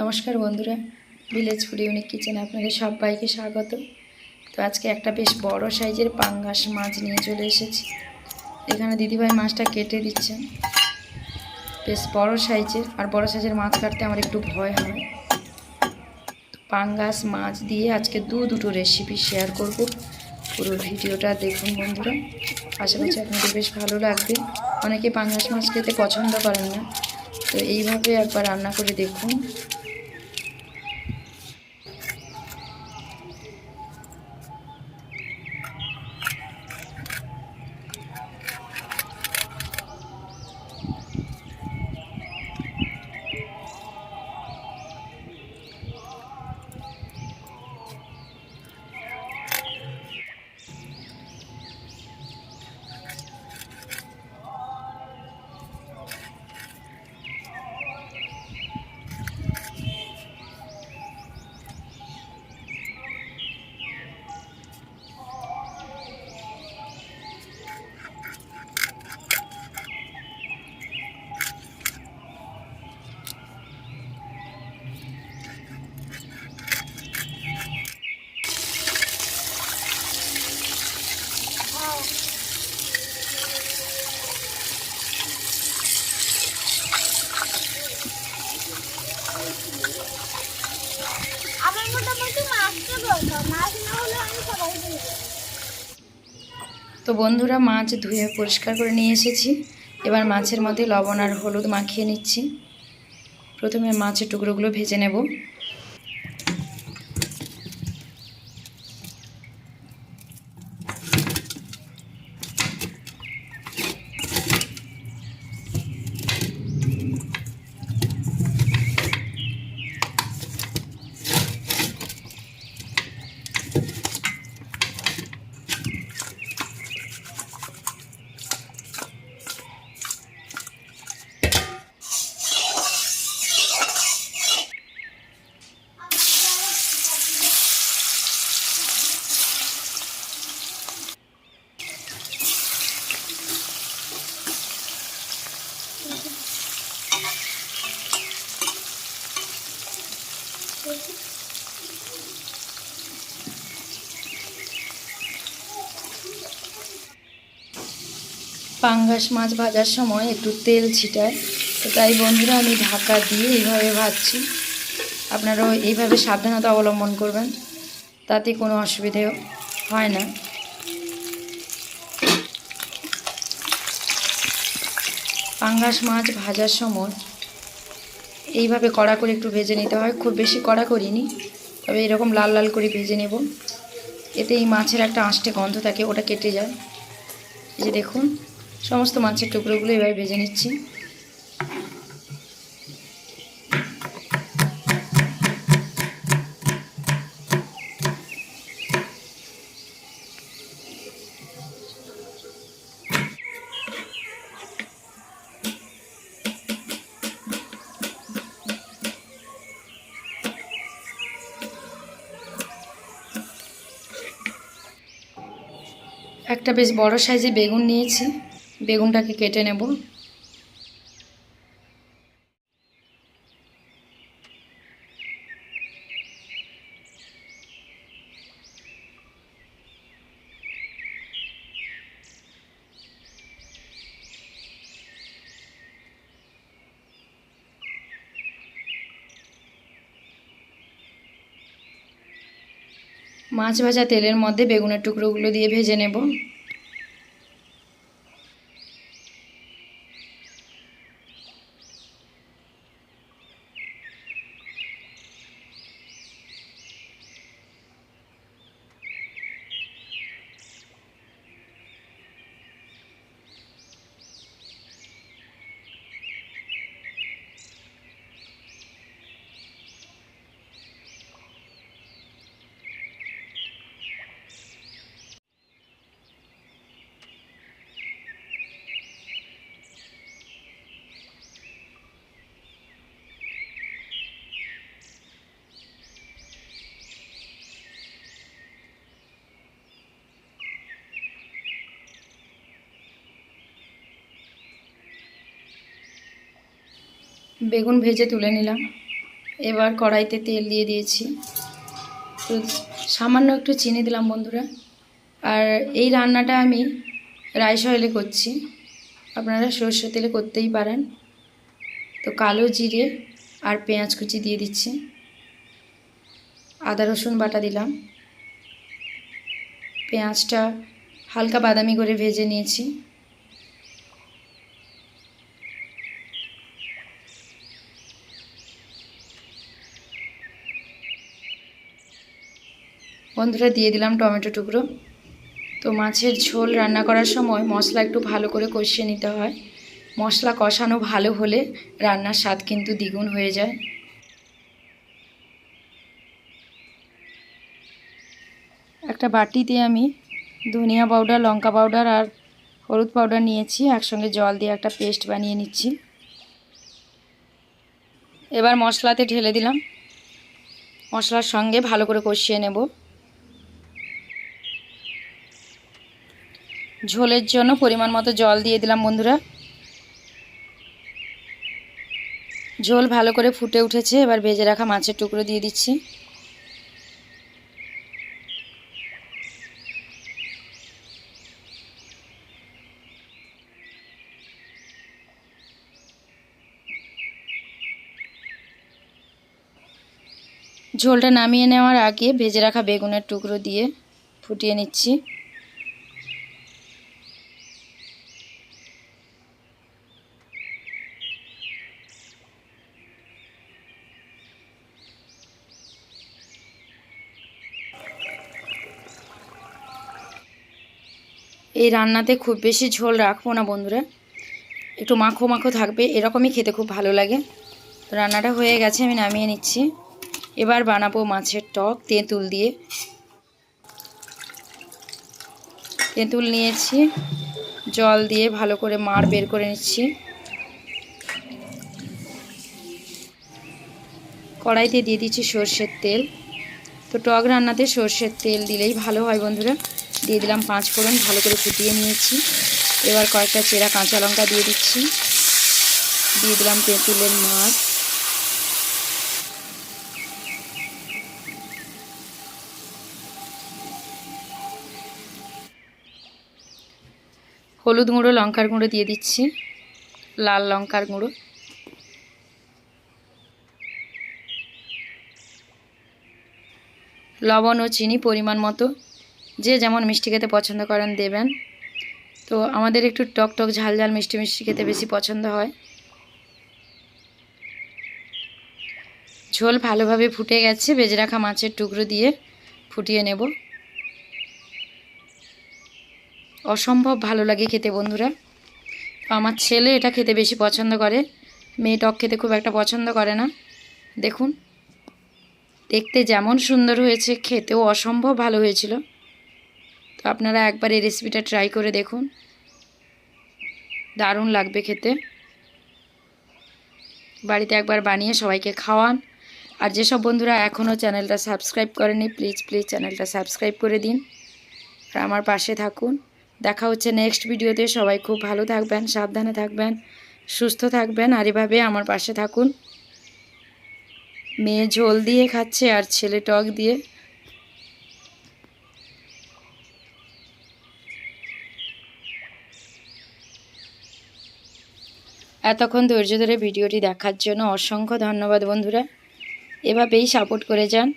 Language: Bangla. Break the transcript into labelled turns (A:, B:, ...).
A: নমস্কার বন্ধুরা ভিলেজ ফুড ইউনিক কিচেনে আপনাদের সবাইকে স্বাগত। তো আজকে একটা বেশ বড় সাইজের পাঙ্গাস মাছ নিয়ে চলে এসেছি। এখানে দিদিভাই মাছটা কেটে দিচ্ছেন। বেশ বড় সাইজের, আর বড় সাইজের মাছ কাটতে আমার একটু ভয় হয়। পাঙ্গাস মাছ দিয়ে আজকে দু দুটো রেসিপি শেয়ার করব। পুরো ভিডিওটা দেখুন বন্ধুরা। আশা করছি আপনাদের বেশ ভালো লাগবে। অনেকে পাঙ্গাস মাছ খেতে পছন্দ করেন না। তো এইভাবে একবার রান্না করে দেখুন। তো বন্ধুরা, মাছ ধুয়ে পরিষ্কার করে নিয়ে এসেছি। এবার মাছের মধ্যে লবণ আর হলুদ মাখিয়ে নিচ্ছি। প্রথমে মাছের টুকরোগুলো ভেজে নেব। পাঙ্গাস মাছ ভাজার সময় একটু তেল ছিটায়। তো তাই বন্ধুরা, আমি ঢাকা দিয়ে এইভাবে ভাজছি। আপনারাও এইভাবে সাবধানতা অবলম্বন করবেন, তাতে কোনো অসুবিধে হয় না। পাঙ্গাস মাছ ভাজার সময় এইভাবে কড়া করে একটু ভেজে নিতে হয়। খুব বেশি কড়া করিনি, তবে এরকম লাল লাল করে ভেজে নেব। এতে এই মাছের একটা আঁশটে গন্ধ থাকে, ওটা কেটে যায়। এই যে দেখুন সমস্ত মাছের টুকরোগুলো এবার ভেজে নিচ্ছি। একটা বেশ বড় সাইজে বেগুন নিয়েছি। বেগুনটাকে কেটে নেব। মাছ ভাজা তেলের মধ্যে বেগুনের টুকরোগুলো দিয়ে ভেজে নেব। বেগুন ভেজে তুলে নিলাম। এবার কড়াইতে তেল দিয়ে দিয়েছি। তো সামান্য একটু চিনি দিলাম বন্ধুরা। আর এই রান্নাটা আমি রাইস অয়েলে করছি। আপনারা সর্ষে তেলে করতেই পারেন। তো কালো জিরে আর পেঁয়াজ কুচি দিয়ে দিচ্ছি। আদা, রসুন বাটা দিলাম। পেঁয়াজটা হালকা বাদামি করে ভেজে নিয়েছি। বন্ধুরা, দিয়ে দিলাম টমেটো টুকরো। তো মাছের ঝোল রান্না করার সময় মশলা একটু ভালো করে কষিয়ে নিতে হয়। মশলা কষানো ভালো হলে রান্নার স্বাদ কিন্তু দ্বিগুণ হয়ে যায়। একটা বাটিতে আমি ধনিয়া পাউডার, লঙ্কা পাউডার আর হলুদ পাউডার নিয়েছি। একসঙ্গে জল দিয়ে একটা পেস্ট বানিয়ে নিচ্ছি। এবার মশলাতে ঢেলে দিলাম। মশলার সঙ্গে ভালো করে কষিয়ে নেব। ঝোলের জন্য পরিমাণ মতো জল দিয়ে দিলাম বন্ধুরা। ঝোল ভালো করে ফুটে উঠেছে, এবার ভেজে রাখা মাছের টুকরো দিয়ে দিচ্ছি। ঝোলটা নামিয়ে নেওয়ার আগে ভেজে রাখা বেগুনের টুকরো দিয়ে ফুটিয়ে নিচ্ছি। এই রান্নাতে খুব বেশি ঝোল রাখব না বন্ধুরা। একটু মাখো মাখো থাকবে, এরকমই খেতে খুব ভালো লাগে। তো রান্নাটা হয়ে গেছে, আমি নামিয়ে নিচ্ছি। এবার বানাবো মাছের টক, তেঁতুল দিয়ে। তেঁতুল নিয়েছি, জল দিয়ে ভালো করে মার বের করে নিচ্ছি। কড়াইতে দিয়ে দিচ্ছি সর্ষের তেল। তো টক রান্নাতে সর্ষের তেল দিলেই ভালো হয় বন্ধুরা। দিয়ে দিলাম পাঁচ ফোড়ন, ভালো করে ফুটিয়ে নিয়েছি। এবার কয়েকটা চেরা কাঁচা লঙ্কা দিয়ে দিচ্ছি। দিয়ে দিলাম তেঁতুলের মাছ। হলুদ গুঁড়ো, লঙ্কার গুঁড়ো দিয়ে দিচ্ছি। লাল লঙ্কার গুঁড়ো। লবণ ও চিনি পরিমাণ মতো। যে যেমন মিষ্টি খেতে পছন্দ করেন দেবেন। তো আমাদের একটু টক টক ঝাল ঝাল মিষ্টি মিষ্টি খেতে বেশি পছন্দ হয়। ঝোল ভালোভাবে ফুটে গেছে বেজে রাখা মাছের টুকরো দিয়ে ফুটিয়ে নেব। অসম্ভব ভালো লাগে খেতে বন্ধুরা। আমার ছেলে এটা খেতে বেশি পছন্দ করে, মেয়ে টক খেতে খুব একটা পছন্দ করে না। দেখুন, দেখতে যেমন সুন্দর হয়েছে, খেতেও অসম্ভব ভালো হয়েছিল। তো আপনারা একবার এই রেসিপিটা ট্রাই করে দেখুন। দারুণ লাগবে খেতে। বাড়িতে একবার বানিয়ে সবাইকে খাওয়ান। আর যেসব বন্ধুরা এখনও চ্যানেলটা সাবস্ক্রাইব করেনি প্লিজ প্লিজ চ্যানেলটা সাবস্ক্রাইব করে দিন। আর আমার পাশে থাকুন। দেখা হচ্ছে নেক্সট ভিডিওতে সবাই খুব ভালো থাকবেন, সাবধানে থাকবেন, সুস্থ থাকবেন। আর এভাবে আমার পাশে থাকুন। মেয়ে ঝোল দিয়ে খাচ্ছে আর ছেলে টক দিয়ে। এতক্ষণ ধৈর্য ধরে ভিডিওটি দেখার জন্য অসংখ্য ধন্যবাদ বন্ধুরা। এভাবেই সাপোর্ট করে যান।